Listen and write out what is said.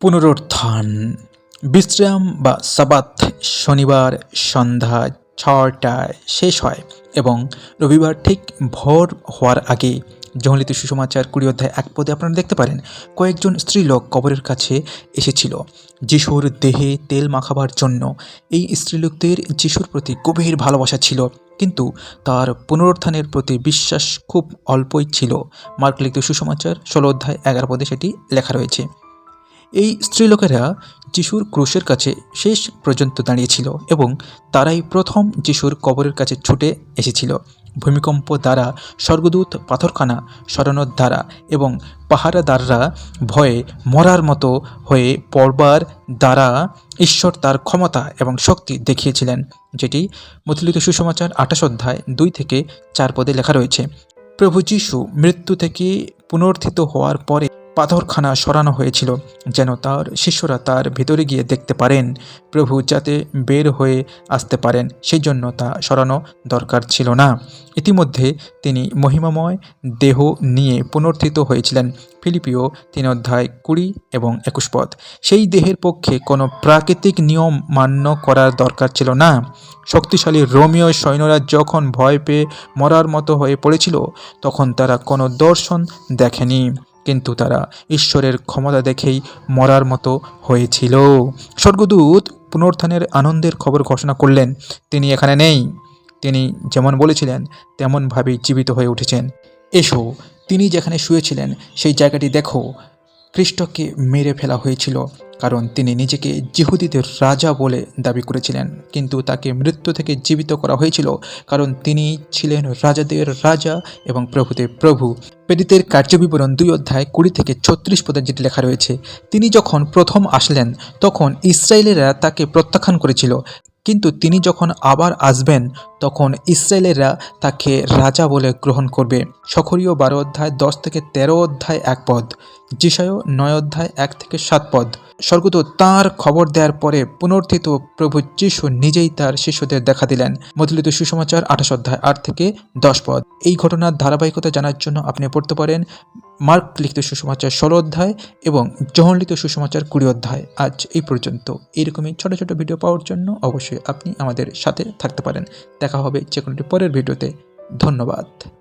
পুনরুত্থান। বিশ্রাম বা সাবাত শনিবার সন্ধ্যা ছটায় শেষ হয় এবং রবিবার ঠিক ভোর হওয়ার আগে জহলিত সুসমাচার কুড়ি অধ্যায় এক পদে আপনারা দেখতে পারেন, কয়েকজন স্ত্রীলোক কবরের কাছে এসেছিল। যিশুর দেহে তেল মাখাবার জন্য এই স্ত্রীলোকদের যিশুর প্রতি গভীর ভালোবাসা ছিল, কিন্তু তার পুনরুত্থানের প্রতি বিশ্বাস খুব অল্পই ছিল। মার্ক লিখিত সুসমাচার, ষোলো অধ্যায় এগারো পদে সেটি লেখা রয়েছে। এই স্ত্রীলোকেরা যিশুর ক্রুশের কাছে শেষ পর্যন্ত দাঁড়িয়েছিল এবং তারাই প্রথম যিশুর কবরের কাছে ছুটে এসেছিল। ভূমিকম্প দ্বারা, স্বর্গদূত পাথরখানা সরানোর দ্বারা এবং পাহারাদাররা ভয়ে মরার মতো হয়ে পড়বার দ্বারা ঈশ্বর তার ক্ষমতা এবং শক্তি দেখিয়েছিলেন, যেটি মথিলিত সুসমাচার আঠাশ অধ্যায় দুই থেকে চার পদে লেখা রয়েছে। প্রভু যিশু মৃত্যু থেকে পুনর্থিত হওয়ার পরে পাথরখানা সরানো হয়েছিল, যেন তার শিষ্যরা তার ভিতরে গিয়ে দেখতে পারেন। প্রভু যাতে বের হয়ে আসতে পারেন সেই জন্য তা সরানো দরকার ছিল না। ইতিমধ্যে তিনি মহিমাময় দেহ নিয়ে পুনর্থিত হয়েছিলেন, ফিলিপিও তিন অধ্যায় কুড়ি এবং একুশ পদ। সেই দেহের পক্ষে কোনো প্রাকৃতিক নিয়ম মান্য করার দরকার ছিল না। শক্তিশালী রোমিও সৈন্যরা যখন ভয় পেয়ে মরার মতো হয়ে পড়েছিল, তখন তারা কোনো দর্শন দেখেনি। কিন্তু তারা ঈশ্বরের ক্ষমতা দেখেই মরার মতো হয়েছিল। স্বর্গদূত পুনরুত্থানের আনন্দের খবর ঘোষণা করলেন, তিনি এখানে নেই। তিনি যেমন বলেছিলেন, তেমনভাবেই জীবিত হয়ে উঠেছেন। এসো, তিনি যেখানে শুয়েছিলেন, সেই জায়গাটি দেখো। খ্রিস্টকে মেরে ফেলা হয়েছিল। কারণ তিনি নিজেকে জিহুদিদের রাজা বলে দাবি করেছিলেন। কিন্তু তাকে মৃত্যু থেকে জীবিত করা হয়েছিল কারণ তিনি ছিলেন রাজাদের রাজা এবং প্রভুদের প্রভু। পেডিতের কার্যবিবরণ দুই অধ্যায় কুড়ি থেকে ছত্রিশ পদে যেটি লেখা রয়েছে, তিনি যখন প্রথম আসলেন, তখন ইসরায়েলেরা তাকে প্রত্যাখ্যান করেছিল। কিন্তু তিনি যখন আবার আসবেন, তখন ইসরায়েলেরা তাকে রাজা বলে গ্রহণ করবে। সখরীয় বারো অধ্যায় দশ থেকে তেরো অধ্যায় এক পদ। জিসায় নয় অধ্যায় এক থেকে সাত পদ। স্বর্গদূত তাঁর খবর দেওয়ার পরে পুনর্থিত প্রভু যিশু নিজেই তার শিষ্যদের দেখা দিলেন। মধুলিত সুসমাচার আঠাশ অধ্যায় আট থেকে দশ পদ। এই ঘটনার ধারাবাহিকতা জানার জন্য আপনি পড়তে পারেন মার্ক লিখিত সুসমাচার ষোলো অধ্যায় এবং জহনলিত সুসমাচার কুড়ি অধ্যায়। আজ এই পর্যন্ত। এরকমই ছোট ছোট ভিডিও পাওয়ার জন্য অবশ্যই আপনি আমাদের সাথে থাকতে পারেন। দেখা হবে যে কোনোটি পরের ভিডিওতে। ধন্যবাদ।